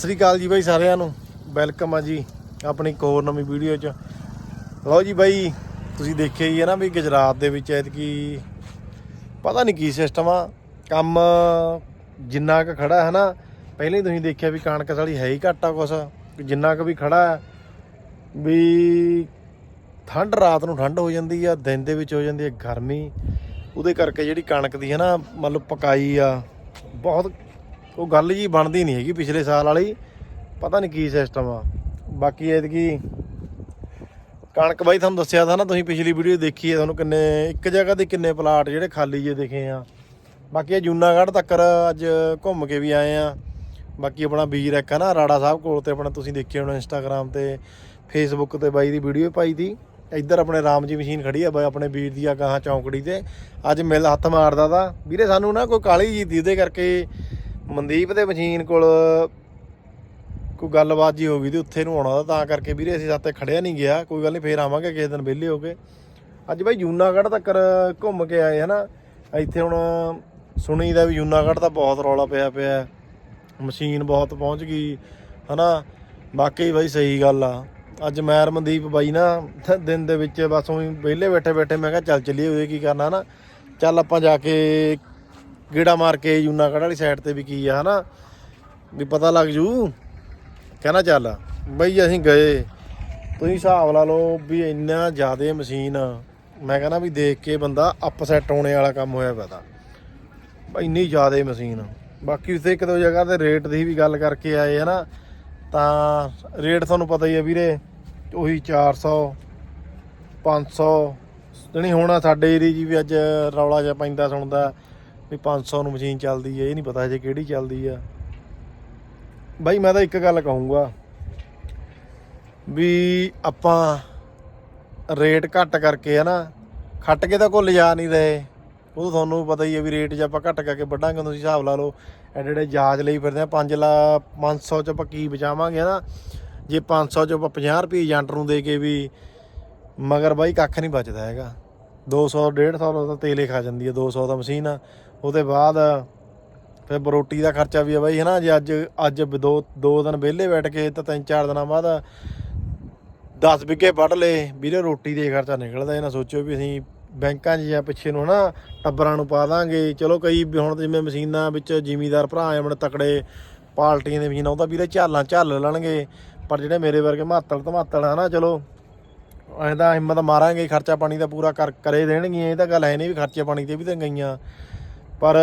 ਸਤਿ ਸ੍ਰੀ ਅਕਾਲ ਜੀ ਬਾਈ ਸਾਰਿਆਂ ਨੂੰ। ਵੈਲਕਮ ਆ ਜੀ ਆਪਣੀ ਇੱਕ ਹੋਰ ਨਵੀਂ ਵੀਡੀਓ 'ਚ। ਲਓ ਜੀ ਬਾਈ, ਤੁਸੀਂ ਦੇਖਿਆ ਹੀ ਹੈ ਨਾ ਵੀ ਗੁਜਰਾਤ ਦੇ ਵਿੱਚ ਐਤਕੀ ਪਤਾ ਨਹੀਂ ਕੀ ਸਿਸਟਮ ਆ। ਕੰਮ ਜਿੰਨਾ ਕੁ ਖੜਾ ਹੈ ਨਾ, ਪਹਿਲਾਂ ਹੀ ਤੁਸੀਂ ਦੇਖਿਆ ਵੀ ਕਣਕ ਸਾਲੀ ਹੈ ਹੀ ਘਾਟਾ ਕੁਛ ਜਿੰਨਾ ਕੁ ਵੀ ਖੜਾ ਹੈ, ਵੀ ਠੰਡ ਰਾਤ ਨੂੰ ਠੰਡ ਹੋ ਜਾਂਦੀ ਆ, ਦਿਨ ਦੇ ਵਿੱਚ ਹੋ ਜਾਂਦੀ ਹੈ ਗਰਮੀ। ਉਹਦੇ ਕਰਕੇ ਜਿਹੜੀ ਕਣਕ ਦੀ ਹੈ ਨਾ, ਮਤਲਬ ਪਕਾਈ ਆ, ਬਹੁਤ ਉਹ ਗੱਲ ਜੀ ਬਣਦੀ ਨਹੀਂ ਹੈਗੀ ਪਿਛਲੇ ਸਾਲ ਵਾਲੀ। ਪਤਾ ਨਹੀਂ ਕੀ ਸਿਸਟਮ ਆ। ਬਾਕੀ ਐਤਕੀ ਕਣਕ ਬਾਈ ਤੁਹਾਨੂੰ ਦੱਸਿਆ ਤਾਂ ਨਾ, ਤੁਸੀਂ ਪਿਛਲੀ ਵੀਡੀਓ ਦੇਖੀ ਹੈ ਤੁਹਾਨੂੰ ਕਿੰਨੇ, ਇੱਕ ਜਗ੍ਹਾ ਦੇ ਕਿੰਨੇ ਪਲਾਟ ਜਿਹੜੇ ਖਾਲੀ ਜੇ ਦਿਖੇ ਆ। ਬਾਕੀ ਇਹ ਜੂਨਾਗੜ੍ਹ ਤੱਕ ਅੱਜ ਘੁੰਮ ਕੇ ਵੀ ਆਏ ਆ। ਬਾਕੀ ਆਪਣਾ ਬੀਜ ਇੱਕ ਨਾ, ਰਾੜਾ ਸਾਹਿਬ ਕੋਲ ਤੇ ਆਪਣਾ ਤੁਸੀਂ ਦੇਖਿਆ ਹੋਣਾ ਇੰਸਟਾਗ੍ਰam ਤੇ ਫੇਸਬੁੱਕ ਤੇ ਬਾਈ ਦੀ ਵੀਡੀਓ ਪਾਈ ਤੀ ਇੱਧਰ ਆਪਣੇ ਰਾਮ ਜੀ ਮਸ਼ੀਨ ਖੜੀ ਆ, ਬਾਈ ਆਪਣੇ ਵੀਰ ਦੀ ਆ ਗਾਹਾਂ ਚੌਂਕੜੀ ਤੇ। ਅੱਜ ਮਿਲ ਹੱਥ ਮਾਰਦਾ ਤਾ। ਵੀਰੇ ਸਾਨੂੰ ਨਾ ਕੋਈ ਕਾਲੀ ਜੀ ਦੀ ਉਹਦੇ ਕਰਕੇ ਮਨਦੀਪ ਦੇ ਮਸ਼ੀਨ ਕੋਲ ਕੋਈ ਗੱਲਬਾਤ ਜੀ ਹੋ ਗਈ ਤੇ ਉੱਥੇ ਨੂੰ ਆਉਣਾ ਤਾਂ ਕਰਕੇ ਵੀਰੇ ਅਸੀਂ ਸਾਤੇ ਖੜਿਆ ਨਹੀਂ ਗਿਆ। ਕੋਈ ਗੱਲ ਨਹੀਂ, ਫੇਰ ਆਵਾਂਗੇ ਕਿਸੇ ਦਿਨ ਵਿਹਲੇ ਹੋ ਕੇ। ਅੱਜ ਬਾਈ ਜੂਨਾਗੜ੍ਹ ਤੱਕ ਘੁੰਮ ਕੇ ਆਏ ਹਨਾ। ਇੱਥੇ ਹੁਣ ਸੁਣੀ ਦਾ ਵੀ ਜੂਨਾਗੜ੍ਹ ਤਾਂ ਬਹੁਤ ਰੌਲਾ ਪਿਆ ਪਿਆ। ਮਸ਼ੀਨ ਬਹੁਤ ਪਹੁੰਚ ਗਈ ਹਨਾ। ਵਾਕਈ ਬਾਈ ਸਹੀ ਗੱਲ ਆ। ਅੱਜ ਮੈਂ ਰਮਨਦੀਪ ਬਾਈ ਨਾ ਦਿਨ ਦੇ ਵਿੱਚ ਬਸ ਉਹੀ ਵਿਹਲੇ ਬੈਠੇ ਬੈਠੇ ਮੈਂ ਕਿਹਾ ਚੱਲ ਚੱਲੀਏ, ਉਹਦੇ ਕੀ ਕਰਨਾ ਨਾ ਚੱਲ ਆਪਾਂ ਜਾ ਕੇ ਗੇੜਾ ਮਾਰ ਕੇ ਯੂਨਾਗੜ੍ਹ ਵਾਲੀ ਸਾਈਡ ਤੇ ਵੀ ਕੀ ਆ, ਹਨਾ? ਵੀ ਪਤਾ ਲੱਗ ਜੂ। ਕਹਿੰਦਾ ਚੱਲ, ਬਈ ਅਸੀਂ ਗਏ। ਤੁਸੀਂ ਹਿਸਾਬ ਲਾ ਲਓ ਵੀ ਇੰਨਾ ਜ਼ਿਆਦਾ ਮਸ਼ੀਨ, ਮੈਂ ਕਹਿੰਦਾ ਵੀ ਦੇਖ ਕੇ ਬੰਦਾ ਅਪਸੈਟ ਹੋਣੇ ਵਾਲਾ ਕੰਮ ਹੋਇਆ ਪਤਾ ਇੰਨੀ ਜ਼ਿਆਦਾ ਮਸ਼ੀਨ। ਬਾਕੀ ਉਸੇ ਇੱਕ ਦੋ ਜਗ੍ਹਾ ਤੇ ਰੇਟ ਦੀ ਵੀ ਗੱਲ ਕਰਕੇ ਆਏ ਆ ਨਾ ਤਾਂ ਰੇਟ ਤੁਹਾਨੂੰ ਪਤਾ ਹੀ ਆ ਵੀਰੇ, ਉਹੀ 400 500 ਜਣੀ ਹੁਣ ਸਾਡੇ ਏਰੀਆ ਜੀ ਵੀ ਅੱਜ ਰੌਲਾ ਜਿਹਾ ਪੈਂਦਾ ਸੁਣਦਾ। ਵੀ 500 ਨੂੰ ਮਸ਼ੀਨ ਚੱਲਦੀ ਹੈ ਇਹ ਨਹੀਂ ਪਤਾ ਹਜੇ ਕਿਹੜੀ ਚੱਲਦੀ ਆ। ਬਾਈ, ਮੈਂ ਤਾਂ ਇੱਕ ਗੱਲ ਕਹੂੰਗਾ ਵੀ ਆਪਾਂ ਰੇਟ ਘੱਟ ਕਰਕੇ ਹੈ ਨਾ ਖੱਟ ਕੇ ਤਾਂ ਕੋਈ ਲਿਜਾ ਨਹੀਂ ਰਹੇ। ਉਹ ਤਾਂ ਤੁਹਾਨੂੰ ਪਤਾ ਹੀ ਹੈ ਵੀ ਰੇਟ ਜੇ ਆਪਾਂ ਘੱਟ ਕਰਕੇ ਵੱਢਾਂਗੇ, ਤੁਸੀਂ ਹਿਸਾਬ ਲਾ ਲਓ, ਐਡੇ ਐਡੇ ਜਹਾਜ਼ ਲਈ ਫਿਰਦੇ ਆ 5 ਲਾ 500 ਚ ਆਪਾਂ ਕੀ ਬਚਾਵਾਂਗੇ ਨਾ ਜੇ 500 ਚ ਆਪਾਂ 50 ਰੁਪਏ ਏਜੰਟ ਨੂੰ ਦੇ ਕੇ ਵੀ, ਮਗਰ ਬਾਈ ਕੱਖ ਨਹੀਂ ਬਚਦਾ ਹੈਗਾ। 200 150 ਦਾ ਤਾਂ ਤੇਲੇ ਖਾ ਜਾਂਦੀ ਹੈ 200 ਦਾ ਮਸ਼ੀਨ ਆ। ਉਹਦੇ ਬਾਅਦ ਫਿਰ ਰੋਟੀ ਦਾ ਖਰਚਾ ਵੀ ਹੈ ਬਾਈ, ਹਨਾ? ਜੇ ਅੱਜ ਅੱਜ ਦੋ ਦੋ ਦਿਨ ਵਿਹਲੇ ਬੈਠ ਕੇ ਤਾਂ ਤਿੰਨ ਚਾਰ ਦਿਨਾਂ ਬਾਅਦ 10 ਵਿਗੇ ਵੱਢ ਲਏ। ਵੀਰੇ, ਰੋਟੀ ਦੇ ਖਰਚਾ ਨਿਕਲਦਾ, ਇਹ ਨਾ ਸੋਚਿਓ ਵੀ ਅਸੀਂ ਬੈਂਕਾਂ 'ਚ ਜਾਂ ਪਿੱਛੇ ਨੂੰ, ਹਨਾ, ਟੱਬਰਾਂ ਨੂੰ ਪਾ ਦਾਂਗੇ। ਚਲੋ, ਕਈ ਹੁਣ ਜਿਵੇਂ ਮਸ਼ੀਨਾਂ ਵਿੱਚ ਜ਼ਿਮੀਦਾਰ ਭਰਾ ਆ ਆਪਣੇ ਤਕੜੇ ਪਾਲਟੀਆਂ ਦੇ ਮਸ਼ੀਨਾਂ ਉਹਦਾ ਵੀਰੇ ਝਾਲਾਂ ਝੱਲ ਲੈਣਗੇ। ਪਰ ਜਿਹੜੇ ਮੇਰੇ ਵਰਗੇ ਮਾਤਲ ਧਮਾਤਲ ਹਨਾ, ਚਲੋ ਐਂਦਾ ਹਿੰਮਤ ਮਾਰਾਂਗੇ, ਖਰਚਾ ਪਾਣੀ ਦਾ ਪੂਰਾ ਕਰ, ਕਰੇ ਦੇਣਗੀਆਂ, ਇਹ ਤਾਂ ਗੱਲ ਹੈ ਨਹੀਂ ਵੀ ਖਰਚੇ ਪਾਣੀ ਤੇ ਵੀ ਤਾਂ ਗਈਆਂ। ਪਰ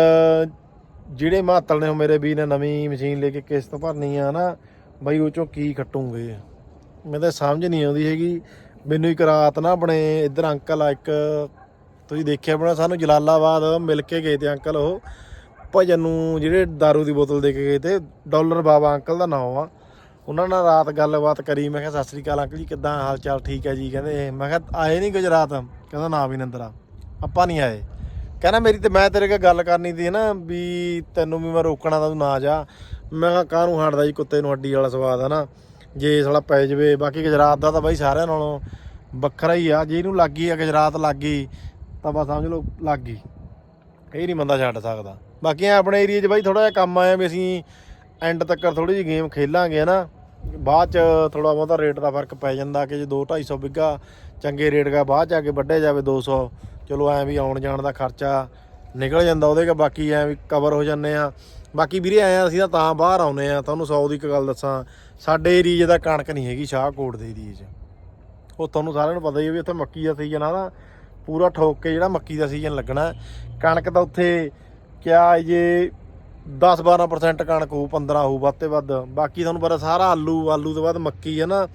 ਜਿਹੜੇ ਮਾਤਲ ਨੇ ਉਹ ਮੇਰੇ ਵੀ ਨੇ ਨਵੀਂ ਮਸ਼ੀਨ ਲੈ ਕੇ ਕਿਸ਼ਤ ਭਰਨੀ ਆ ਨਾ, ਬਈ ਉਹ ਚੋਂ ਕੀ ਕੱਟੂਗੇ ਮੈਨੂੰ ਤਾਂ ਸਮਝ ਨਹੀਂ ਆਉਂਦੀ ਹੈਗੀ। ਮੈਨੂੰ ਇੱਕ ਰਾਤ ਨਾ ਆਪਣੇ ਇੱਧਰ ਅੰਕਲ ਆ, ਇੱਕ ਤੁਸੀਂ ਦੇਖਿਆ ਬਣਾ ਸਾਨੂੰ ਜਲਾਲਾਬਾਦ ਮਿਲ ਕੇ ਗਏ ਤੇ ਅੰਕਲ ਉਹ। ਭਜਨ ਨੂੰ ਜਿਹੜੇ दारू ਦੀ ਬੋਤਲ ਦੇ ਕੇ ਗਏ ਤੇ, ਡਾਲਰ ਬਾਬਾ ਅੰਕਲ ਦਾ ਨਾਮ ਆ। ਉਹਨਾਂ ਨਾਲ ਰਾਤ ਗੱਲਬਾਤ ਕਰੀ, ਮੈਂ ਕਿਹਾ, ਸਤਿ ਸ੍ਰੀ ਅਕਾਲ ਅੰਕਲ ਜੀ, ਕਿੱਦਾਂ ਹਾਲ ਚਾਲ ਠੀਕ ਹੈ ਜੀ? ਕਹਿੰਦੇ, ਮੈਂ ਕਿਹਾ, ਆਏ ਨਹੀਂ ਗੁਜਰਾਤ? ਕਹਿੰਦਾ, ਨਾ ਵੀ ਨੰਦਰਾ ਆਪਾਂ ਨਹੀਂ ਆਏ। ਕਹਿੰਦਾ ਮੇਰੀ ਤੇ ਮੈਂ ਤੇਰੇ ਨਾਲ ਗੱਲ ਕਰਨੀ ਸੀ ਨਾ ਵੀ ਤੈਨੂੰ ਵੀ ਮੈਂ ਰੋਕਣਾ ਤਾਂ ਤੂੰ ਨਾ ਜਾ। ਮੈਂ ਕਿਹਾ ਕਾਹਨੂੰ ਹਟਦਾ ਜੀ ਕੁੱਤੇ ਨੂੰ ਹੱਡੀ ਵਾਲਾ ਸਵਾਦ ਆ ਨਾ ਜੇ ਸਾਲਾ ਪੈ ਜਵੇ, ਬਾਕੀ ਗੁਜਰਾਤ ਦਾ ਤਾਂ ਬਾਈ ਸਾਰਿਆਂ ਨਾਲੋਂ ਵੱਖਰਾ ਹੀ ਆ। ਜੇ ਇਹਨੂੰ ਲੱਗੀ ਆ, ਗੁਜਰਾਤ ਲੱਗੀ ਤਾਂ ਬਸ ਸਮਝ ਲਓ ਲੱਗ ਗਈ। ਇਹ ਨਹੀਂ ਬੰਦਾ ਛੱਡ ਸਕਦਾ। ਬਾਕੀ ਆਪਣੇ ਏਰੀਆ 'ਚ ਬਾਈ ਥੋੜਾ ਜਿਹਾ ਕੰਮ ਆਇਆ ਵੀ ਅਸੀਂ ਐਂਡ ਤੱਕ ਥੋੜੀ ਜਿਹੀ ਗੇਮ ਖੇਲਾਂਗੇ ਨਾ ਬਾਅਦ 'ਚ ਥੋੜਾ ਬਹੁਤਾ ਰੇਟ ਦਾ ਫ਼ਰਕ ਪੈ ਜਾਂਦਾ ਕਿ ਜੇ 2 250 ਬਿੱਗਾ ਚੰਗੇ ਰੇਟ ਦਾ ਬਾਅਦ 'ਚ ਆ ਕੇ ਵੱਢਿਆ ਜਾਵੇ 200 ਚਲੋ ਐਂ ਵੀ ਆਉਣ ਜਾਣ ਦਾ ਖਰਚਾ ਨਿਕਲ ਜਾਂਦਾ ਉਹਦੇ ਕਾ ਬਾਕੀ ਐਂ ਵੀ ਕਵਰ ਹੋ ਜਾਂਦੇ ਆ। ਬਾਕੀ ਵੀਰੇ ਆਏ ਆ, ਅਸੀਂ ਤਾਂ ਤਾਂ ਬਾਹਰ ਆਉਨੇ ਆ। ਤੁਹਾਨੂੰ ਸੌ ਦੀ ਇੱਕ ਗੱਲ ਦੱਸਾਂ, ਸਾਡੇ ਏਰੀਏ ਦਾ ਕਣਕ ਨਹੀਂ ਹੈਗੀ ਸ਼ਾਹਕੋਟ ਦੇ ਏਰੀਏ 'ਚ। ਉਹ ਤੁਹਾਨੂੰ ਸਾਰਿਆਂ ਨੂੰ ਪਤਾ ਹੀ ਹੈ ਵੀ ਉੱਥੇ ਮੱਕੀ ਦਾ ਸੀਜ਼ਨ ਆ ਨਾ, ਪੂਰਾ ਠੋਕ ਕੇ ਜਿਹੜਾ ਮੱਕੀ ਦਾ ਸੀਜ਼ਨ ਲੱਗਣਾ। ਕਣਕ ਤਾਂ ਉੱਥੇ ਕਿਆ ਜੇ 10-12% ਕਣਕ ਹੋਊ 15 ਹੋਊ, ਵੱਧ ਤੇ ਵੱਧ। ਬਾਕੀ ਤੁਹਾਨੂੰ ਪਤਾ ਸਾਰਾ ਆਲੂ ਆਲੂ ਤੋਂ ਬਾਅਦ ਮੱਕੀ ਹੈ ਨਾ।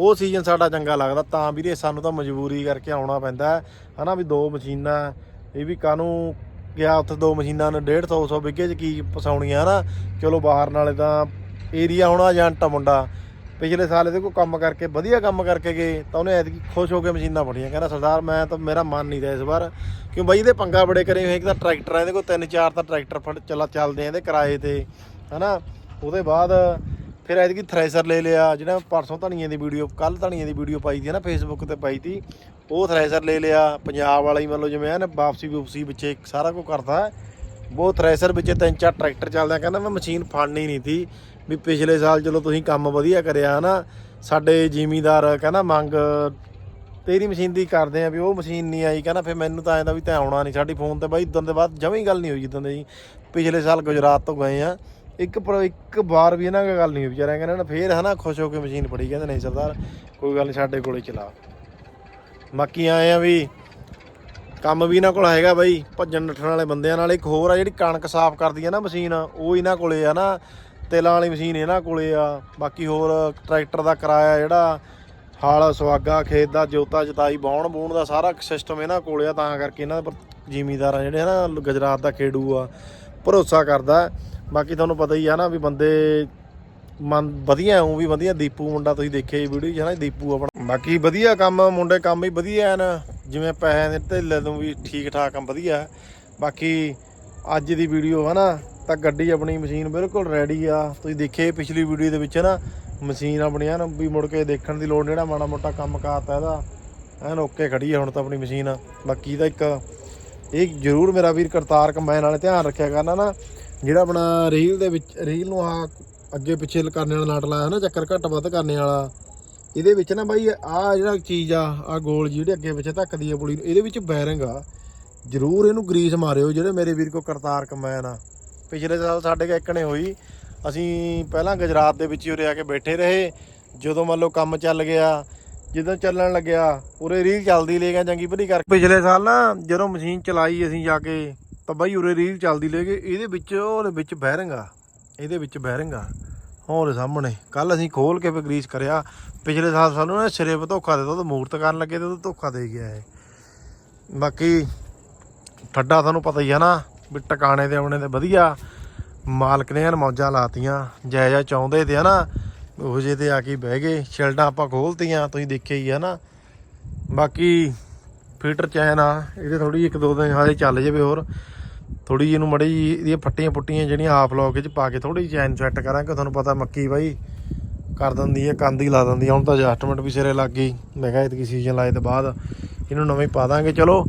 ਉਹ ਸੀਜ਼ਨ ਸਾਡਾ ਚੰਗਾ ਲੱਗਦਾ, ਤਾਂ ਵੀਰੇ ਸਾਨੂੰ ਤਾਂ ਮਜਬੂਰੀ ਕਰਕੇ ਆਉਣਾ ਪੈਂਦਾ ਹੈ। ਹਨਾ ਵੀ ਦੋ ਮਸ਼ੀਨਾਂ, ਇਹ ਵੀ ਕਾਨੂੰ ਗਿਆ ਉੱਥੇ ਦੋ ਮਸ਼ੀਨਾਂ ਨੇ 150 100 ਵਿਗੇ ਚ ਕੀ ਪਸਾਉਣੀਆਂ ਹਨਾ। ਚਲੋ ਬਾਹਰ ਨਾਲੇ ਤਾਂ ਏਰੀਆ ਹੋਣਾ ਏਜੰਟ ਆ ਮੁੰਡਾ। ਪਿਛਲੇ ਸਾਲ ਇਹਦੇ ਕੋਲ ਕੰਮ ਕਰਕੇ, ਵਧੀਆ ਕੰਮ ਕਰਕੇ ਗਏ, ਤਾਂ ਉਹਨੇ ਐਤਕੀ ਖੁਸ਼ ਹੋ ਕੇ ਮਸ਼ੀਨਾਂ ਫੜੀਆਂ। ਕਹਿੰਦਾ, ਸਰਦਾਰ, ਮੈਂ ਤਾਂ, ਮੇਰਾ ਮਨ ਨਹੀਂ ਰਿਹਾ ਇਸ ਵਾਰ। ਕਿਉਂ ਬਾਈ ਇਹਦੇ ਪੰਗਾ ਬੜੇ ਕਰੇ ਹੋਏ, ਇੱਕ ਤਾਂ ਟਰੈਕਟਰ, ਇਹਦੇ ਕੋਲ ਤਿੰਨ ਚਾਰ ਤਾਂ ਟਰੈਕਟਰ ਫੜ, ਚਲਾ, ਚੱਲਦੇ ਆ ਇਹਦੇ ਕਿਰਾਏ ਤੇ, ਹਨਾ। ਉਹਦੇ ਬਾਅਦ ਫਿਰ ਐਤਕੀ ਥ੍ਰੈਸ਼ਰ ਲੈ ਲਿਆ, ਜਿਹੜਾ ਪਰਸੋਂ ਧਣੀਆਂ ਦੀ ਵੀਡੀਓ ਕੱਲ ਧਣੀਆਂ ਦੀ ਵੀਡੀਓ ਪਾਈ ਸੀ ਨਾ ਫੇਸਬੁੱਕ ਤੇ ਪਾਈ ਤੀ ਉਹ ਥ੍ਰੈਸ਼ਰ ਲੈ ਲਿਆ, ਪੰਜਾਬ ਵਾਲਾ ਹੀ ਮੰਨ ਲਓ ਜਿਵੇਂ ਐਨ ਵਾਪਸੀ ਵੂਪਸੀ ਵਿੱਚੇ ਸਾਰਾ ਕੁਝ ਕਰਦਾ ਹੈ। ਉਹ ਥ੍ਰੈਸ਼ਰ ਵਿੱਚ ਤਿੰਨ ਚਾਰ ਟਰੈਕਟਰ ਚੱਲਦੇ ਆ ਕਹਿੰਦਾ ਮੈਂ ਮਸ਼ੀਨ ਫੜਨੀ ਨਹੀਂ ਸੀ, ਵੀ ਪਿਛਲੇ ਸਾਲ ਚਲੋ ਤੁਸੀਂ ਕੰਮ ਵਧੀਆ ਕਰਿਆ ਹਨਾ, ਸਾਡੇ ਜ਼ਿਮੀਦਾਰ ਕਹਿੰਦਾ ਮੰਗ, ਤੇਰੀ ਮਸ਼ੀਨ ਦੀ ਕਰਦੇ ਆ ਵੀ ਉਹ ਮਸ਼ੀਨ ਨਹੀਂ ਆਈ, ਕਹਿੰਦਾ ਫਿਰ ਮੈਨੂੰ ਤਾਂ ਐਂਦਾ ਵੀ ਤੈਂ ਆਉਣਾ ਨਹੀਂ, ਸਾਡੀ ਫੋਨ ਤੇ ਬਾਈ ਇਦਾਂ ਦੇ ਬਾਅਦ ਜਮੀ ਗੱਲ ਨਹੀਂ ਹੋਈ ਜਿੱਦਾਂ ਦੇ ਜੀ ਪਿਛਲੇ ਸਾਲ ਗੁਜਰਾਤ ਤੋਂ ਗਏ ਆ ਇੱਕ ਪਰ ਇੱਕ ਵਾਰ ਵੀ ਇਹਨਾਂ ਨਾਲ ਗੱਲ ਨਹੀਂ ਹੋਈ, ਵਿਚਾਰਿਆਂ ਕਹਿੰਦੇ ਨਾ ਫੇਰ ਹਨਾ ਖੁਸ਼ ਹੋ ਕੇ ਮਸ਼ੀਨ ਫੜੀ, ਕਹਿੰਦੇ ਨਹੀਂ ਸਰਦਾਰ, ਕੋਈ ਗੱਲ ਨਹੀਂ ਸਾਡੇ ਕੋਲੇ ਚਲਾ। ਬਾਕੀ ਆਏ ਆ ਵੀ ਕੰਮ ਵੀ ਇਹਨਾਂ ਕੋਲ ਹੈਗਾ ਬਾਈ, ਭੱਜਣ ਨੱਠਣ ਵਾਲੇ ਬੰਦਿਆਂ ਨਾਲ, ਇੱਕ ਹੋਰ ਆ ਜਿਹੜੀ ਕਣਕ ਸਾਫ਼ ਕਰਦੀ ਆ ਨਾ ਮਸ਼ੀਨ, ਉਹ ਇਹਨਾਂ ਕੋਲੇ ਆ ਨਾ, ਤੇਲਾਂ ਵਾਲੀ ਮਸ਼ੀਨ ਇਹਨਾਂ ਕੋਲੇ ਆ। ਬਾਕੀ ਹੋਰ ਟਰੈਕਟਰ ਦਾ ਕਿਰਾਇਆ ਜਿਹੜਾ, ਹਾਲ ਸੁਆਗਾ ਖੇਤ ਦਾ ਜੋਤਾ ਜਤਾਈ, ਬਾਉਣ ਬੂਣ ਦਾ ਸਾਰਾ ਸਿਸਟਮ ਇਹਨਾਂ ਕੋਲੇ ਆ, ਤਾਂ ਕਰਕੇ ਇਹਨਾਂ ਪਰ ਜ਼ਿਮੀਦਾਰ ਆ ਜਿਹੜੇ ਨਾ ਗੁਜਰਾਤ ਦਾ ਖੇਡੂ ਆ, ਭਰੋਸਾ ਕਰਦਾ। ਬਾਕੀ ਤੁਹਾਨੂੰ ਪਤਾ ਹੀ ਆ ਨਾ ਵੀ ਬੰਦੇ ਮਨ ਵਧੀਆ ਹੂੰ ਵੀ ਵਧੀਆ। ਦੀਪੂ ਮੁੰਡਾ ਤੁਸੀਂ ਦੇਖਿਆ ਹੀ ਵੀਡੀਓ ਚ ਹੈ ਹਨਾ, ਦੀਪੂ ਆਪਣਾ। ਬਾਕੀ ਵਧੀਆ ਕੰਮ, ਮੁੰਡੇ ਕੰਮ ਵੀ ਵਧੀਆ ਹਨ ਜਿਵੇਂ ਪੈਸੇ ਦੇ ਢਿੱਲੇ ਤੋਂ ਵੀ ਠੀਕ ਠਾਕ ਕੰਮ ਵਧੀਆ। ਹੈ। ਬਾਕੀ ਅੱਜ ਦੀ ਵੀਡੀਓ ਹੈ ਨਾ ਤਾਂ ਗੱਡੀ ਆਪਣੀ ਮਸ਼ੀਨ ਬਿਲਕੁਲ ਰੈਡੀ ਆ। ਤੁਸੀਂ ਦੇਖੇ ਪਿਛਲੀ ਵੀਡੀਓ ਦੇ ਵਿੱਚ ਨਾ, ਮਸ਼ੀਨ ਆਪਣੀ ਐਨ, ਵੀ ਮੁੜ ਕੇ ਦੇਖਣ ਦੀ ਲੋੜ ਨਹੀਂ ਨਾ, ਮਾੜਾ ਮੋਟਾ ਕੰਮ ਕਾਤਾ ਇਹਦਾ। ਐਨ ਓਕੇ ਖੜੀ ਆ ਹੁਣ ਤਾਂ ਆਪਣੀ ਮਸ਼ੀਨ। ਬਾਕੀ ਦਾ ਇੱਕ, ਇਹ ਜ਼ਰੂਰ ਮੇਰਾ ਵੀਰ ਕਰਤਾਰ ਕੰਬਾਈਨ ਵਾਲੇ ਧਿਆਨ ਰੱਖਿਆ ਕਰਨਾ ਨਾ ਜਿਹੜਾ ਆਪਣਾ ਰੀਲ ਦੇ ਵਿੱਚ ਰੀਲ ਨੂੰ ਆ ਅੱਗੇ ਪਿੱਛੇ ਕਰਨੇ ਵਾਲਾ ਨਾਟ ਲਾਇਆ ਨਾ, ਚੱਕਰ ਘੱਟ ਵੱਧ ਕਰਨੇ ਵਾਲਾ। ਇਹਦੇ ਵਿੱਚ ਨਾ ਬਾਈ ਆ ਜਿਹੜਾ ਚੀਜ਼ ਆ ਆ ਗੋਲ ਜਿਹੜੀ ਅੱਗੇ ਪਿੱਛੇ ਧੱਕਦੀ ਆ ਪੁਲੀ ਨੂੰ, ਇਹਦੇ ਵਿੱਚ ਬੈਰਿੰਗ ਆ। ਜ਼ਰੂਰ ਇਹਨੂੰ ਗਰੀਸ ਮਾਰਿਓ, ਜਿਹੜੇ ਮੇਰੇ ਵੀਰ ਕੋ ਕਰਤਾਰ ਕੰਬਾਈਨ ਆ ਪਿਛਲੇ ਸਾਲ ਸਾਡੇ ਕੋਲ ਹੋਈ, ਅਸੀਂ ਪਹਿਲਾਂ ਗੁਜਰਾਤ ਦੇ ਵਿੱਚ ਹੀ ਉਰੇ ਆ ਕੇ ਬੈਠੇ ਰਹੇ। ਜਦੋਂ ਮੰਨ ਲਓ ਕੰਮ ਚੱਲ ਗਿਆ, ਜਦੋਂ ਚੱਲਣ ਲੱਗਿਆ, ਉਰੇ ਰੀਲ ਚੱਲਦੀ ਲੈ ਗਿਆ ਚੰਗੀ ਭਲੀ ਕਰ ਪਿਛਲੇ ਸਾਲ ਨਾ ਜਦੋਂ ਮਸ਼ੀਨ ਚਲਾਈ ਅਸੀਂ ਜਾ ਕੇ ਤਾਂ ਬਾਈ ਉਰੇ ਰੀਲ ਚੱਲਦੀ ਲੈ ਗਏ ਇਹਦੇ ਵਿੱਚ, ਉਹਦੇ ਵਿੱਚ ਬੈਰਿੰਗ ਆ ਇਹਦੇ ਵਿੱਚ ਬੈਰਿੰਗ ਆ ਹੋਰ ਸਾਹਮਣੇ ਕੱਲ ਅਸੀਂ ਖੋਲ ਕੇ ਫਿਰ ਗਰੀਸ ਕਰਿਆ। ਪਿਛਲੇ ਸਾਲ ਸਾਨੂੰ ਨਾ ਸਿਰੇ ਧੋਖਾ ਦੇ ਦਿੱਤਾ, ਉਹ ਮੂਰਤ ਕਰਨ ਲੱਗੇ ਤੇ ਉਹ ਧੋਖਾ ਦੇ ਗਿਆ ਇਹ। ਬਾਕੀ ਠੱਡਾ ਤੁਹਾਨੂੰ ਪਤਾ ਹੀ ਆ ਨਾ, ਵੀ ਟਿਕਾਣੇ ਦੇ ਆਉਣੇ ਤੇ ਵਧੀਆ। ਮਾਲਕ ਨੇ ਐਨ ਮੌਜਾਂ ਲਾਤੀਆਂ, ਜੈ ਜੈ ਚਾਹੁੰਦੇ ਤੇ ਹਨਾ ਉਹ ਜੇ ਤੇ ਆ ਕੇ ਬਹਿ ਗਏ। ਸ਼ਿਲਡਾਂ ਆਪਾਂ ਖੋਲਤੀਆਂ, ਤੁਸੀਂ ਦੇਖਿਆ ਹੀ ਆ ਨਾ। ਬਾਕੀ ਫੀਟਰ ਚੈਨ ਆ, ਇਹਦੇ ਥੋੜੀ ਇੱਕ ਦੋ ਦਿਨ ਹਾਲੇ ਚੱਲ ਜਾਵੇ ਹੋਰ। ਥੋੜੀ ਜਿਹੀ ਇਹਨੂੰ ਮੜੀ ਜਿਹੀ ਇਹਦੀਆਂ ਫੱਟੀਆਂ ਪੁੱਟੀਆਂ ਜਿਹੜੀਆਂ ਹਾਫ ਲੌਕ ਵਿੱਚ ਪਾ ਕੇ ਥੋੜੀ ਜਿਹੀ ਚੈਨ ਸੈੱਟ ਕਰਾਂਗੇ, ਤੁਹਾਨੂੰ ਪਤਾ ਮੱਕੀ ਬਾਈ ਕਰ ਦਿੰਦੀ ਹੈ ਕੰਦ ਹੀ ਲਾ ਦਿੰਦੀ ਆ ਹੁਣ ਤਾਂ ਐਡਜਸਟਮੈਂਟ ਵੀ ਸਿਰੇ ਲੱਗ ਗਈ। ਮੈਂ ਕਿਹਾ ਇਤਕੀ ਸੀਜ਼ਨ ਲਾਏ ਤੋਂ ਬਾਅਦ ਇਹਨੂੰ ਨਵੇਂ ਪਾ ਦਾਂਗੇ। ਚਲੋ,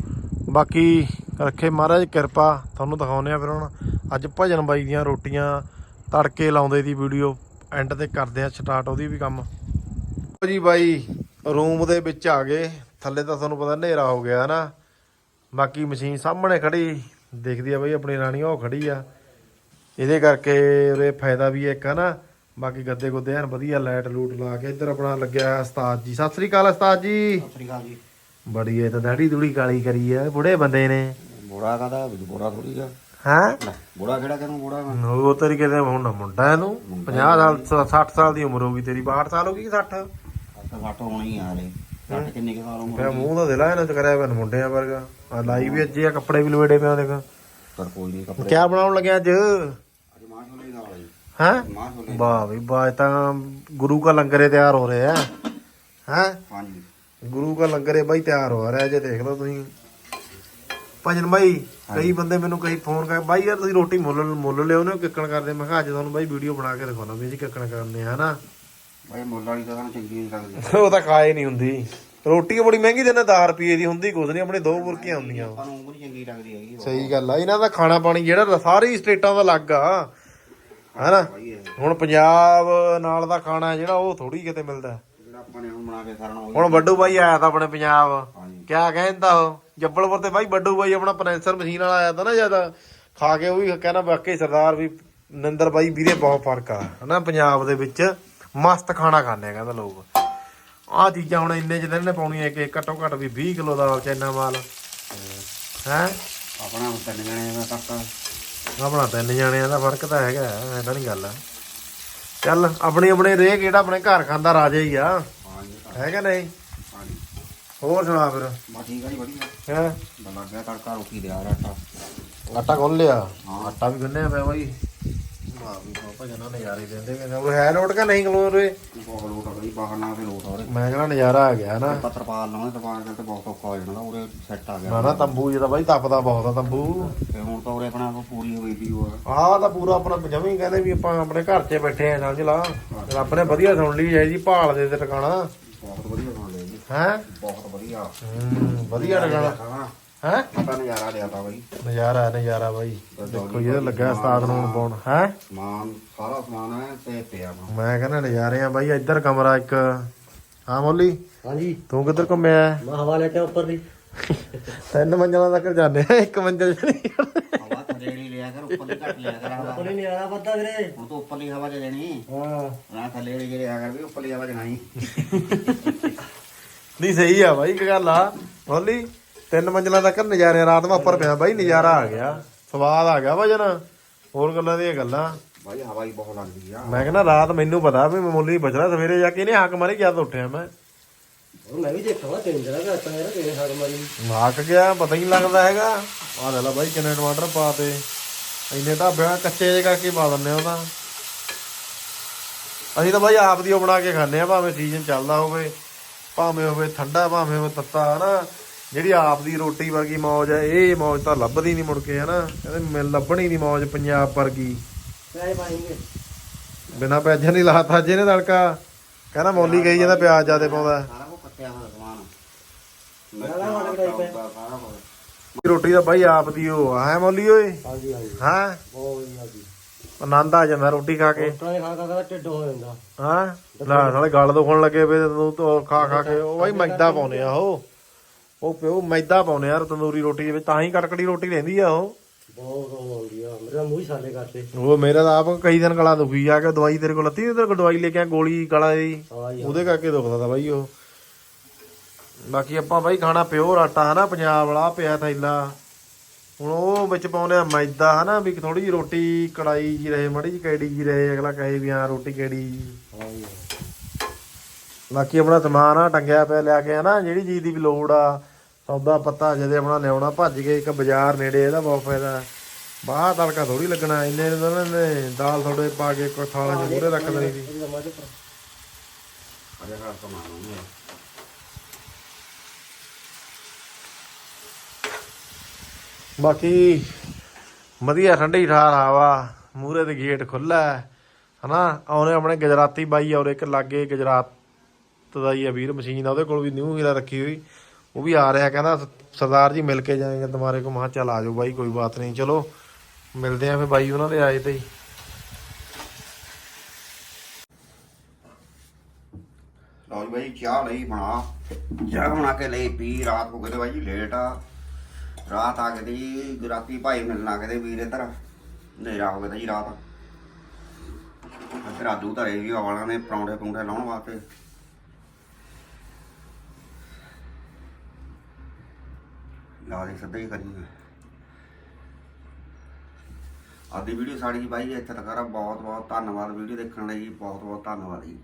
ਬਾਕੀ ਰੱਖੇ ਮਹਾਰਾਜ ਕਿਰਪਾ, ਤੁਹਾਨੂੰ ਦਿਖਾਉਂਦੇ ਆ ਫਿਰ ਹੁਣ। ਅੱਜ ਭਜਨ ਬਾਈ ਦੀਆਂ ਰੋਟੀਆਂ, ਤੜਕੇ ਲਾਉਂਦੇ ਦੀ ਵੀਡੀਓ ਐਂਡ ਤੇ ਕਰਦੇ ਆ ਸਟਾਰਟ ਉਹਦੀ ਵੀ ਕੰਮ। ਜੀ ਬਾਈ ਰੂਮ ਦੇ ਵਿੱਚ ਆ ਗਏ। ਥੱਲੇ ਤਾਂ ਤੁਹਾਨੂੰ ਪਤਾ ਹਨੇਰਾ ਹੋ ਗਿਆ ਨਾ। ਬਾਕੀ ਮਸ਼ੀਨ ਸਾਹਮਣੇ ਖੜੀ ਦਿਖਦੀ ਆ ਬਾਈ ਆਪਣੀ ਰਾਣੀ ਉਹ ਖੜੀ ਆ। ਇਹਦੇ ਕਰਕੇ ਉਹਦੇ ਫਾਇਦਾ ਵੀ ਇੱਕ ਆ ਨਾ। ਬਾਕੀ ਗੱਦੇ ਗੁੱਦੇ ਐਨ ਵਧੀਆ ਲਾਈਟ ਲੂਟ ਲਾ ਕੇ ਇੱਧਰ ਆਪਣਾ ਲੱਗਿਆ ਉਸਤਾਦ ਜੀ। ਸਤਿ ਸ੍ਰੀ ਅਕਾਲ ਉਸਤਾਦ ਜੀ। ਸਤਿ ਸ੍ਰੀ ਅਕਾਲ ਜੀ। ਬੜੀ ਇਹ ਤਾਂ ਦਾੜੀ ਦੂੜੀ ਕਾਲੀ ਕਰੀ ਆ। ਬੁੜੇ ਬੰਦੇ ਨੇ। ਬੋੜਾ ਕਾਦਾ ਬੋੜਾ ਥੋੜੀ ਜਾ ਹੈਂ? ਬੋੜਾ ਕਿਹੜਾ ਕਹਿੰਦਾ ਬੋੜਾ ਮੈਂ ਉਹ ਤੇਰੀ ਕਿਤੇ ਹੁਣ ਮੁੰਡਾ ਇਹਨੂੰ 50 ਸਾਲ 60 ਸਾਲ ਦੀ ਉਮਰ ਹੋ ਗਈ ਤੇਰੀ। 62 ਸਾਲ ਹੋ ਗਈ ਕਿ 60 ਤਾਂ ਘੱਟ ਹੋਣਾ ਹੀ ਆ ਰੇ ਘੱਟ ਕਿੰਨੇ ਕੇ ਸਾਲ ਉਮਰ ਮੈਂ ਮੂੰਹ ਦਾ ਦਿਲਾ ਇਹਨਾਂ ਚ ਕਰਿਆ ਬਨ ਮੁੰਡਿਆਂ ਵਰਗਾ। ਆ ਲਾਈ ਵੀ ਅੱਜੇ ਆ ਕੱਪੜੇ ਵੀ ਲਵੇੜੇ ਪਿਆ ਦੇਖ ਪਰ ਕੋਈ ਨਹੀਂ ਕੱਪੜੇ ਕਿਆ ਬਣਾਉਣ ਲੱਗਿਆ ਅੱਜ? ਅੱਜ ਮਾਂ ਛੋਲੇ ਹੈ? ਵਾਹ ਵੀ ਇਹ ਤਾਂ ਗੁਰੂ ਕਾ ਲੰਗਰੇ ਤਿਆਰ ਹੋ ਰਿਹਾ ਹੈ ਹੈ? ਹਾਂਜੀ। ਗੁਰੂ ਕਾ ਲੰਗਰੇ ਬਾਈ ਤਿਆਰ ਹੋ ਰਿਹਾ ਜੇ ਦੇਖ ਲਓ ਤੁਸੀਂ। ਭਜਨ ਬਾਈ ਕਈ ਬੰਦੇ ਮੈਨੂੰ ਕਈ ਫੋਨ ਕਰ ਬਾਈ ਯਾਰ ਤੁਸੀਂ ਰੋਟੀ ਮੁੱਲ ਮੁੱਲ ਲਿਓ ਨੇ ਕਿੱਕਣ ਕਰਦੇ। ਮੈਂ ਕਿਹਾ ਅੱਜ ਤੁਹਾਨੂੰ ਬਾਈ ਵੀਡੀਓ ਬਣਾ ਕੇ ਦਿਖਾਉਣਾ ਵੀ ਜੀ ਕਿੱਕਣ ਕਰਨੇ ਆ ਹਨਾ? ਬਾਈ ਮੁੱਲ ਵਾਲੀ ਤਾਂ ਸਾਨੂੰ ਚੰਗੀ ਨਹੀਂ ਲੱਗਦੀ। ਉਹ ਤਾਂ ਖਾਏ ਨਹੀਂ ਹੁੰਦੀ। ਰੋਟੀ ਬੜੀ ਮਹਿੰਗੀ ਦਿੰਦੇ 10 ਰੁਪਏ ਦੀ ਹੁੰਦੀ ਕੁਝ ਨਹੀਂ ਆਪਣੇ ਦੋ ਬੁਰਕੀਆਂ ਹੁੰਦੀਆਂ। ਆਪਾਂ ਨੂੰ ਉਹ ਨਹੀਂ ਚੰਗੀ ਲੱਗਦੀ ਹੈਗੀ ਉਹ। ਸਹੀ ਗੱਲ ਆ ਇਹਨਾਂ ਦਾ ਖਾਣਾ ਪਾਣੀ ਜਿਹੜਾ ਸਾਰੀ ਸਟੇਟਾਂ ਦਾ ਅਲੱਗ ਆ। ਹੈਨਾ? ਹੁਣ ਪੰਜਾਬ ਨਾਲ ਦਾ ਖਾਣਾ ਜਿਹੜਾ ਉਹ ਥੋੜੀ ਕਿਤੇ ਮਿਲਦਾ। ਜਿਹੜਾ ਆਪਾਂ ਨੇ ਹੁਣ ਬਣਾ ਕੇ ਸਾਰਣਾ ਉਹ ਹੁਣ ਵੱਡੂ ਬਾਈ ਆਇਆ ਤਾਂ ਆਪਣੇ ਪੰਜਾਬ। ਕਿਆ ਕਹਿੰਦਾ ਉਹ? ਜੱਬਲਪੁਰ ਤੇ ਬਾਈ ਵੱਡੂ ਬਾਈ ਆਪਣਾ ਪਨੈਂਸਰ ਮਸ਼ੀਨ ਵਾਲਾ ਆਇਆ ਤਾਂ ਨਾ ਜਦ ਖਾ ਕੇ ਉਹ ਵੀ ਕਹਿੰਦਾ ਵਾਕਈ ਸਰਦਾਰ ਵੀ ਨਿੰਦਰ ਬਾਈ ਵੀਰੇ ਬਹੁਤ ਫ਼ਰਕ ਆ। ਹਨਾ ਪੰਜਾਬ ਦੇ ਵਿੱਚ ਮਸਤ ਖਾਣਾ ਖਾਂਦੇ ਆ ਕਹਿੰਦਾ ਲੋਕ। ਆਹ ਚੀਜ਼ਾਂ ਹੁਣ ਇੰਨੇ ਜਿਹਦੇ ਨੇ ਪਾਉਣੀਆਂ ਕਿ ਘੱਟੋ ਘੱਟ ਵੀ 20 ਕਿਲੋ ਦਾ ਚੈਨਾ ਮਾਲ। ਹੈ? ਆਪਣਾ ਤਿੰਨ ਜਣੇ ਦਾ ਤੱਕ। ਆਪਣਾ ਤਿੰਨ ਜਾਣਿਆਂ ਦਾ ਫ਼ਰਕ ਤਾਂ ਹੈਗਾ ਐ ਤਾਂ ਨਹੀਂ ਗੱਲ। ਚੱਲ ਆਪਣੀ ਆਪਣੇ ਰੇ ਕਿਹੜਾ ਆਪਣੇ ਘਰ ਖਾਂਦਾ ਰਾਜਾ ਹੀ ਆ। ਹੈਗਾ ਨਹੀਂ? ਹੋਰ ਸੁਣਾ ਫਿਰ। ਬਾ ਠੀਕ ਆ ਜੀ ਵਧੀਆ। ਹੈ? ਬਲਾ ਗਿਆ ਤੜਕਾ ਰੋਟੀ ਦੇ ਆ ਆਟਾ। ਆਟਾ ਗੁੰਨ ਲਿਆ? ਹਾਂ। ਆਟਾ ਵੀ ਗੁੰਨਿਆ ਪਿਆ ਬਾਈ। ਵਾਹ ਵੀ ਪਾਪਾ ਜਨਾ ਨਜ਼ਾਰੇ ਦਿੰਦੇ ਕਹਿੰਦੇ ਉਹ ਹੈ ਲੋਟ ਕਾ ਨਹੀਂ ਕਲੋਰ ਰੇ ਬਹੁਤ ਲੋਟ ਆ ਬਈ ਬਾਹਰ ਨਾਲ ਤੇ ਲੋਟ ਆ ਉਰੇ। ਮੈਂ ਕਹਿੰਦਾ ਨਜ਼ਾਰਾ ਆ ਗਿਆ ਨਾ। ਪੱਤਰ ਪਾ ਲਾਉਣੇ ਦੁਕਾਨ ਤੇ ਬਹੁਤ ਔਖਾ ਹੋ ਜਾਣਾ ਉਰੇ ਸੈੱਟ ਆ ਨਾ ਗਿਆ। ਨਾ ਤੰਬੂ ਜਿਹਦਾ ਬਾਈ ਤਪਦਾ ਬਹੁਤ ਆ ਤੰਬੂ। ਤੇ ਹੁਣ ਤਾਂ ਉਰੇ ਆਪਣਾ ਆਪ ਪੂਰੀ ਹੋਈ ਵੀ ਉਹ ਆਹ ਤਾਂ ਪੂਰਾ ਆਪਣਾ ਜਮੀ ਕਹਿੰਦੇ ਵੀ ਆਪਾਂ ਆਪਣੇ ਘਰ 'ਚ ਬੈਠੇ ਆ ਸਮਝ ਲਾ ਰੱਬ ਨੇ ਵਧੀਆ ਸੁਣ ਲਈ ਹੈ ਜੀ ਭਾਲ ਦੇ ਤੇ ਟਿਕਾਣਾ। ਬਹੁਤ ਵਧੀਆ ਲਿਆ ਜੀ। ਹੈ? ਬਹੁਤ ਵਧੀਆ। ਵਧੀਆ ਟਿਕਾਣਾ। ਹੈ? ਪਤਾ ਨਜ਼ਾਰਾ ਲਿਆ ਤਾ ਬਾਈ। ਨਜ਼ਾਰਾ ਹੈ ਨਜ਼ਾਰਾ ਬਾਈ। ਦੇਖੋ ਇਹਦਾ ਲੱਗਾ ਉਸਤਾਦ ਨੂੰ ਪਾਉਣ ਹੈ? ਸਮਾਨ ਸਾਰਾ ਸਮਾਨ ਹੈ ਤੇ ਪਿਆ ਮੈਂ ਕਹਿੰਦਾ ਨਜ਼ਾਰੇ ਆ ਬਾਈ ਇੱਧਰ ਕਮਰਾ ਇੱਕ। ਹਾਂ ਮੋਲੀ? ਹਾਂਜੀ। ਤੂੰ ਕਿੱਧਰ ਘੁੰਮਿਆ? ਮੈਂ ਹਵਾ ਲੈ ਕੇ ਉੱਪਰ ਦੀ। ਤਿੰਨ ਮੰਜ਼ਲਾਂ ਤੱਕ ਜਾਂਦੇ ਆ ਇੱਕ ਮੰਜ਼ਲ ਨਹੀਂ ਹਵਾ ਥੱਲੇ ਲਿਆ ਕਰ ਉੱਪਰਲੀ ਘੱਟ ਲਿਆ ਕਰ ਹਵਾ। ਨਹੀਂ ਪਤਾ ਵੀਰੇ। ਹੁਣ ਤੂੰ ਉੱਪਰਲੀ ਹਵਾ ਚ ਲੈਣੀ ਹਾਂ। ਨਾ ਥੱਲੇ ਵਾਲੀ ਜਿਹੜੇ ਆ ਕਰ ਵੀ ਉੱਪਰਲੀ ਹਵਾ ਨਹੀਂ ਨਹੀਂ ਸਹੀ ਆ ਬਾਈ ਇੱਕ ਗੱਲ ਆ। ਮੋਲੀ ਤਿੰਨ ਮੰਜ਼ਲਾਂ ਤੱਕ ਨਜ਼ਾਰੇ ਆ। ਰਾਤ ਮੈਂ ਉੱਪਰ ਪਿਆ ਬਾਈ ਨਜ਼ਾਰਾ ਆ ਗਿਆ। ਸਵਾਦ ਆ ਗਿਆ ਵਜਨ ਹੋਰ ਗੱਲਾਂ ਦੀਆਂ ਗੱਲਾਂ। ਬਾਈ ਹਵਾ ਹੀ ਬਹੁਤ ਲੱਗਦੀ ਆ। ਮੈਂ ਕਹਿੰਦਾ ਰਾਤ ਮੈਨੂੰ ਪਤਾ ਵੀ ਮੈਂ ਮੁੱਲੀ ਬਚਣਾ ਸਵੇਰੇ ਜਾ ਕੇ ਇਹਨੇ ਹਾਕ ਮਾਰੀ ਜਦ ਉੱਠਿਆ ਮੈਂ। ਉਹ ਮੈਂ ਵੀ ਦੇਖਾਂ ਤਿੰਨ ਜਣਾ ਕਰਤਾ ਯਾਰ ਕਿਵੇਂ ਹੱਗ ਮਾਰੀ। ਹਾਕ ਗਿਆ ਪਤਾ ਹੀ ਲੱਗਦਾ ਹੈਗਾ। ਆਹ ਲੈ ਲਾ ਬਾਈ ਕਿੰਨੇ ਟਮਾਟਰ ਪਾਤੇ ਇੰਨੇ ਢਾਬਿਆਂ ਕੱਚੇ ਜੇ ਕਰਕੇ ਪਾ ਦਿੰਨੇ ਉਹ ਤਾਂ। ਅਸੀਂ ਤਾਂ ਬਾਈ ਆਪ ਦੀ ਉਹ ਬਣਾ ਕੇ ਖਾਂਦੇ ਆ ਭਾਵੇਂ ਸੀਜ਼ਨ ਚੱਲਦਾ ਹੋਵੇ ਭਾਵੇਂ ਹੋਵੇ ਠੰਡਾ ਭਾਵੇਂ ਹੋਵੇ ਤੱਤਾ ਹਨਾ। ਜਿਹੜੀ ਆਪ ਦੀ ਰੋਟੀ ਵਰਗੀ ਮੌਜ ਹੈ ਇਹ ਮੌਜ ਤਾਂ ਲੱਭਦੀ ਨਹੀਂ ਮੁੜ ਕੇ ਹਨਾ? ਕਹਿੰਦੇ ਮਿਲ ਲੱਭਣੀ ਨਹੀਂ ਮੌਜ ਪੰਜਾਬ ਵਰਗੀ। ਪੈਸੇ ਪਾਏਂਗੇ ਬਿਨਾ ਪਿਆਜ਼ਾਂ ਨਹੀਂ ਲਾਤਾ ਜਿਹਨੇ ਤੜਕਾ। ਕਹਿੰਦਾ ਮੌਲੀ ਕਹੀ ਜਾਂਦਾ ਪਿਆਜ਼ ਜ਼ਿਆਦੇ ਪਾਉਂਦਾ। ਸਾਰਾ ਕੁਝ ਕੱਟਿਆ ਹੋਇਆ ਸਮਾਨ। ਰੋਟੀ ਤਾਂ ਬਾਈ ਆਪ ਦੀ ਉਹ ਆ ਹੈ ਮੌਲੀ ਓਏ? ਹਾਂਜੀ ਹਾਂਜੀ। ਹਾਂ? ਬਹੁਤ ਵਧੀਆ ਜੀ। ਆਨੰਦ ਆ ਜਾਂਦਾ ਰੋਟੀ ਖਾ ਕੇ। ਡਾਕਟਰਾਂ ਨੇ ਖਾ ਖਾ ਕੇ ਢਿੱਡ ਹੋ ਜਾਂਦਾ। ਹਾਂ? ਲੈ ਨਾਲੇ ਗਲ ਦੁਖਣ ਲੱਗੇ ਪਏ ਤੂੰ ਤੋਂ ਖਾ ਖਾ ਕੇ ਉਹ ਬਾਈ ਮੈਦਾ ਪਾਉਨੇ ਆ ਉਹ। ਉਹ ਪਿਓ ਮੈਦਾ ਪਾਉਨੇ ਯਾਰ ਤੰਦੂਰੀ ਰੋਟੀ ਦੇ ਵਿੱਚ ਤਾਂ ਹੀ ਕੜਕੜੀ ਰੋਟੀ ਰਹਿੰਦੀ ਆ ਉਹ। ਬਹੁਤ ਉਹ ਆਉਂਦੀ ਆ ਮੇਰਾ ਮੂੰਹ ਹੀ ਕਰਤੇ। ਉਹ ਮੇਰਾ ਤਾਂ ਆਪ ਕਈ ਦਿਨ ਗਲਾ ਦੁਖੀ ਆ ਕੇ ਦਵਾਈ ਤੇਰੇ ਕੋਲ ਲੱਤੀ ਤੇਰੇ ਕੋਲ ਦਵਾਈ ਲੈ ਕੇ ਆ ਗੋਲੀ ਗਲਾ ਦੀ ਜੀ ਉਹਦੇ ਕਰਕੇ ਦੁਖਦਾ ਤਾ ਬਾਈ ਉਹ। ਬਾਕੀ ਆਪਾਂ ਬਾਈ ਖਾਣਾ ਪਿਓਰ ਆਟਾ ਹਨਾ ਪੰਜਾਬ ਵਾਲਾ ਪਿਆ ਥੈਲਾ। ਹੁਣ ਉਹ ਵਿੱਚ ਪਾਉਂਦੇ ਆ ਮੈਦਾ ਹਨਾ ਵੀ ਥੋੜੀ ਜਿਹੀ ਰੋਟੀ ਕੜਾਈ ਜੀ ਰਹੇ ਮੜੀ ਜੀ ਕੈੜੀ ਜੀ ਰਹੇ ਅਗਲਾ ਕਹੇ ਵੀ ਹਾਂ ਰੋਟੀ ਕਿਹੜੀ ਜੀ। ਬਾਕੀ ਆਪਣਾ ਸਮਾਨ ਆ ਟੰਗਿਆ ਪਿਆ ਲਿਆ ਕੇ ਹਨਾ ਜਿਹੜੀ ਚੀਜ਼ ਦੀ ਵੀ ਲੋੜ ਆ ਸੌਦਾ ਪੱਤਾ ਜਦੇ ਆਪਣਾ ਲਿਆਉਣਾ ਭੱਜ ਕੇ ਇੱਕ ਬਾਜ਼ਾਰ ਨੇੜੇ ਇਹਦਾ ਬਹੁਤ ਫਾਇਦਾ। ਬਾਹਰ ਤੜਕਾ ਥੋੜੀ ਲੱਗਣਾ ਇੰਨੇ ਨੂੰ ਤਾਂ ਨੇ ਦਾਲ ਥੋੜੇ ਪਾ ਕੇ ਕੋਈ ਥਾਲਾਂ 'ਚ ਮੂਹਰੇ ਰੱਖ ਦੇਣੀ ਸੀ। ਘਰ ਬਾਕੀ ਵਧੀਆ ਠੰਡੀ ਠਾਰ ਹਵਾ ਮੂਰੇ ਦੇ ਗੇਟ ਖੁੱਲਾ ਹਨਾ? ਆਉਨੇ ਆਪਣੇ ਗੁਜਰਾਤੀ ਬਾਈ ਔਰ ਇੱਕ ਲਾਗੇ ਗੁਜਰਾਤ ਦਾ ਹੀ ਆ ਵੀਰ ਮਸ਼ੀਨ ਆ ਉਹਦੇ ਕੋਲ ਵੀ ਨਿਊ ਹੀਰਾ ਰੱਖੀ ਹੋਈ। ਉਹ ਵੀ ਆ ਰਿਹਾ, ਕਹਿੰਦਾ ਸਰਦਾਰ ਜੀ ਮਿਲ ਕੇ ਜਾਏਗੇ ਤੁਹਾਰੇ ਕੋ। ਮਹਾ ਚੱਲ ਆ ਜਾਓ ਬਾਈ, ਕੋਈ ਬਾਤ ਨਹੀਂ, ਚਲੋ। ਮਿਲਦੇ ਆ ਫੇ ਬਾਈ ਉਹਨਾਂ ਦੇ ਆਏ ਤੇ ਹੀ। ਲਓ ਜੀ ਬਾਈ, ਚਾਹ ਲਈ ਬਣਾ। ਚਾਹ ਬਣਾ ਕੇ ਲਈ, ਪੀ, ਰਾਤ ਹੋ ਗਏ ਬਾਈ ਜੀ ਲੇਟ ਆ। ਰਾਤ ਆ ਗਈ ਦੀ ਰਾਤੀ ਭਾਈ ਮਿਲਣ ਆ ਗਏ ਤੇ ਵੀਰ ਇੱਧਰ। ਹਨੇਰਾ ਹੋ ਗਿਆ ਤਾ ਜੀ ਰਾਤ। ਫਿਰ ਆਦੂ ਧਰੇ ਜੀ ਵਾਲਾਂ ਨੇ ਪਰੌਂਠੇ ਪਰੌਂਠੇ ਲਾਉਣ ਵਾਸਤੇ। ਲਾ ਦੇ ਸਿੱਧਾ ਹੀ ਕਰੀ ਆਦੀ ਵੀਡੀਓ ਸਾਡੀ ਜੀ ਬਾਈ ਇੱਥੇ ਤੱਕ ਆ ਬਹੁਤ ਬਹੁਤ ਧੰਨਵਾਦ ਵੀਡੀਓ ਦੇਖਣ ਲਈ ਬਹੁਤ ਬਹੁਤ ਧੰਨਵਾਦ ਜੀ।